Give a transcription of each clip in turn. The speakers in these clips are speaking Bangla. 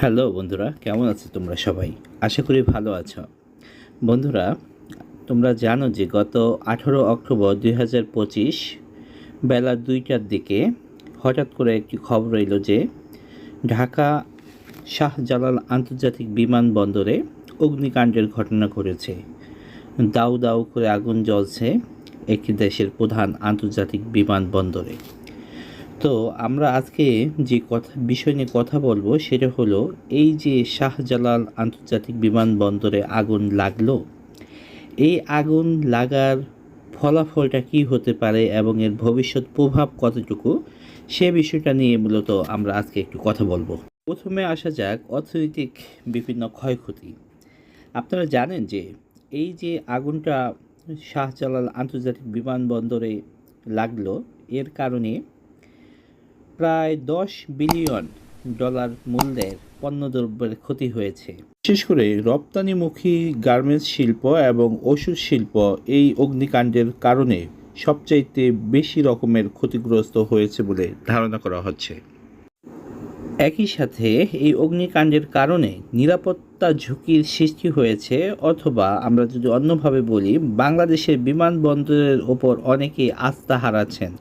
হ্যালো বন্ধুরা, কেমন আছো তোমরা সবাই? আশা করি ভালো আছো। বন্ধুরা, তোমরা জানো যে গত আঠারো অক্টোবর দুই হাজার পঁচিশ বেলা দুইটার দিকে হঠাৎ করে একটি খবর এলো যে ঢাকা শাহজালাল আন্তর্জাতিক বিমানবন্দরে অগ্নিকাণ্ডের ঘটনা ঘটেছে। দাউ দাউ করে আগুন জ্বলছে একটি দেশের প্রধান আন্তর্জাতিক বিমানবন্দরে। তো আমরা আজকে যে কথা, বিষয় নিয়ে কথা বলব সেটা হলো, এই যে শাহজালাল আন্তর্জাতিক বিমানবন্দরে আগুন লাগল, এই আগুন লাগার ফলাফলটা কি হতে পারে এবং এর ভবিষ্যৎ প্রভাব কতটুকু, সে বিষয়টা নিয়ে মূলত আমরা আজকে একটু কথা বলব। প্রথমে আসা যাক অর্থনৈতিক বিভিন্ন ক্ষয়ক্ষতি। আপনারা জানেন যে, এই যে আগুনটা শাহজালাল আন্তর্জাতিক বিমানবন্দরে লাগল, এর কারণে প্রায় দশ বিলিয়ন ডলার মূল্যের পণ্যদ্রব্যের ক্ষতি হয়েছে। বিশেষ করে রপ্তানিমুখী গার্মেন্টস শিল্প এবং ওষুধ শিল্প এই অগ্নিকাণ্ডের কারণে সবচাইতে বেশি রকমের ক্ষতিগ্রস্ত হয়েছে বলে ধারণা করা হচ্ছে। একই সাথে এই অগ্নিকাণ্ডের কারণে নিরাপত্তা ঝুঁকির সৃষ্টি হয়েছে অথবা আমরা যদি অন্যভাবে বলি, বাংলাদেশের বিমানবন্দরের ওপর অনেকেই আস্থা হারাচ্ছেন।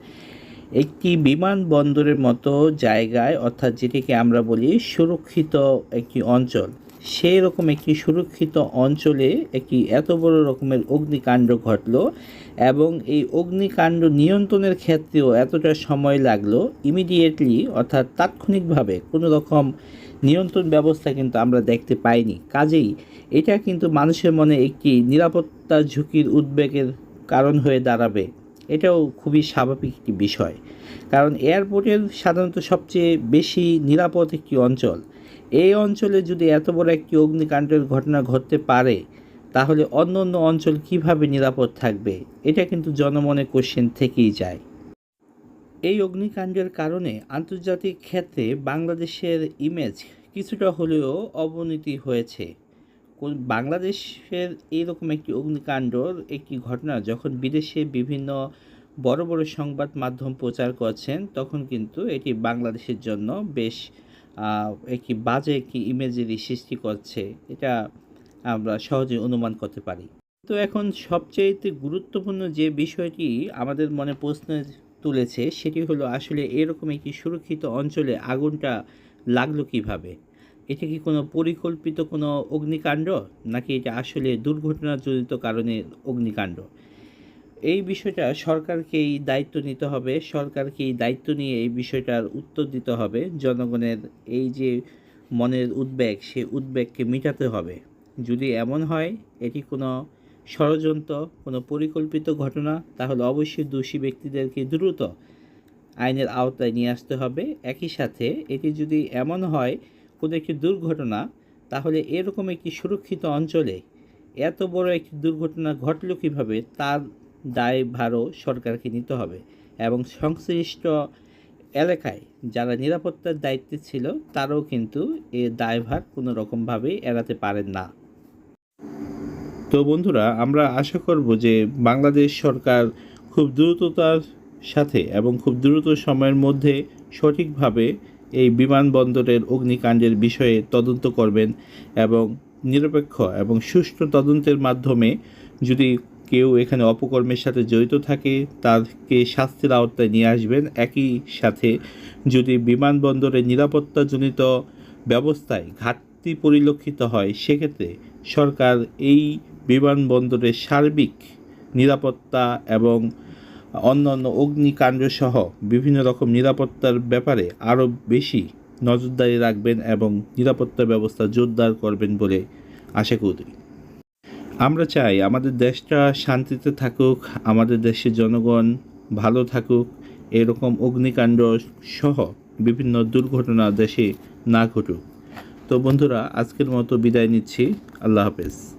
একটি বিমানবন্দরের মতো জায়গায়, অর্থাৎ যেটিকে আমরা বলি সুরক্ষিত একটি অঞ্চল। সেই রকম একটি সুরক্ষিত অঞ্চলে একটি এত বড় রকমের অগ্নিকাণ্ড ঘটলো এবং এই অগ্নিকাণ্ড নিয়ন্ত্রণের ক্ষেত্রেও এতটা সময় লাগল। ইমিডিয়েটলি অর্থাৎ তাৎক্ষণিকভাবে কোনো রকম নিয়ন্ত্রণ ব্যবস্থা কিন্তু আমরা দেখতে পাইনি। কাজেই এটা কিন্তু মানুষের মনে একটি নিরাপত্তা ঝুঁকির উদ্বেগের কারণ হয়ে দাঁড়াবে। এটাও খুবই স্বাভাবিক একটি বিষয়। কারণ এয়ারপোর্টের সাধারণত সবচেয়ে বেশি নিরাপদ একটি অঞ্চল। এই অঞ্চলে যদি এত বড় একটি অগ্নিকাণ্ডের ঘটনা ঘটতে পারে, তাহলে অন্য অন্য অঞ্চল কীভাবে নিরাপদ থাকবে? এটা কিন্তু জনমনে কোশ্চেন থেকেই যায়। এই অগ্নিকাণ্ডের কারণে আন্তর্জাতিক ক্ষেত্রে বাংলাদেশের ইমেজ কিছুটা হলেও অবনতি হয়েছে। বাংলাদেশের এইরকম একটি অগ্নিকাণ্ডর একটি ঘটনা যখন বিদেশে বিভিন্ন বড় বড় সংবাদ মাধ্যম প্রচার করছেন, তখন কিন্তু এটি বাংলাদেশের জন্য বেশ একটি বাজে একটি ইমেজেরই সৃষ্টি করছে। এটা আমরা সহজে অনুমান করতে পারি। তো এখন সবচেয়ে গুরুত্বপূর্ণ যে বিষয়টি আমাদের মনে প্রশ্ন তুলেছে, সেটি হলো আসলে এরকম একটি সুরক্ষিত অঞ্চলে আগুনটা লাগল কীভাবে? এটা কি কোনো পরিকল্পিত কোনো অগ্নিকাণ্ড? নাকি এটা আসলে দুর্ঘটনাজনিত কারণে অগ্নিকাণ্ড? এই বিষয়টা সরকারকেই দায়িত্ব নিতে হবে। সরকারকেই দায়িত্ব নিয়ে এই বিষয়টার উত্তর দিতে হবে। জনগণের এই যে মনের উদ্বেগ, সে উদ্বেগকে মেটাতে হবে। যদি এমন হয়, এটি কোনো ষড়যন্ত্র, কোনো পরিকল্পিত ঘটনা, তাহলে অবশ্যই দোষী ব্যক্তিদেরকে দ্রুত আইনের আওতায় নিয়ে আসতে হবে। একই সাথে এটি যদি এমন হয় কোনো একটি দুর্ঘটনা, তাহলে এরকম একটি সুরক্ষিত অঞ্চলে এত বড় একটি দুর্ঘটনা ঘটলো কীভাবে, তার দায়ভারও সরকারকে নিতে হবে। এবং সংশ্লিষ্ট এলাকায় যারা নিরাপত্তার দায়িত্বে ছিল, তারাও কিন্তু এ দায়ভার কোনো রকমভাবেই এড়াতে পারেন না। তো বন্ধুরা, আমরা আশা করব যে বাংলাদেশ সরকার খুব দ্রুততার সাথে এবং খুব দ্রুত সময়ের মধ্যে সঠিকভাবে এই বিমানবন্দরের অগ্নিকাণ্ডের বিষয়ে তদন্ত করবেন এবং নিরপেক্ষ এবং সুষ্ঠু তদন্তের মাধ্যমে যদি কেউ এখানে অপকর্মের সাথে জড়িত থাকে, তাকে শাস্তির আওতায় নিয়ে আসবেন। একই সাথে যদি বিমানবন্দরের নিরাপত্তাজনিত ব্যবস্থায় ঘাটতি পরিলক্ষিত হয়, সেক্ষেত্রে সরকার এই বিমানবন্দরের সার্বিক নিরাপত্তা এবং অন্যান্য অগ্নিকাণ্ড সহ বিভিন্ন রকম নিরাপত্তার ব্যাপারে আরও বেশি নজরদারি রাখবেন এবং নিরাপত্তা ব্যবস্থা জোরদার করবেন বলে আশা করি। আমরা চাই আমাদের দেশটা শান্তিতে থাকুক, আমাদের দেশের জনগণ ভালো থাকুক, এরকম অগ্নিকাণ্ড সহ বিভিন্ন দুর্ঘটনা দেশে না ঘটুক। তো বন্ধুরা, আজকের মতো বিদায় নিচ্ছি। আল্লাহ হাফেজ।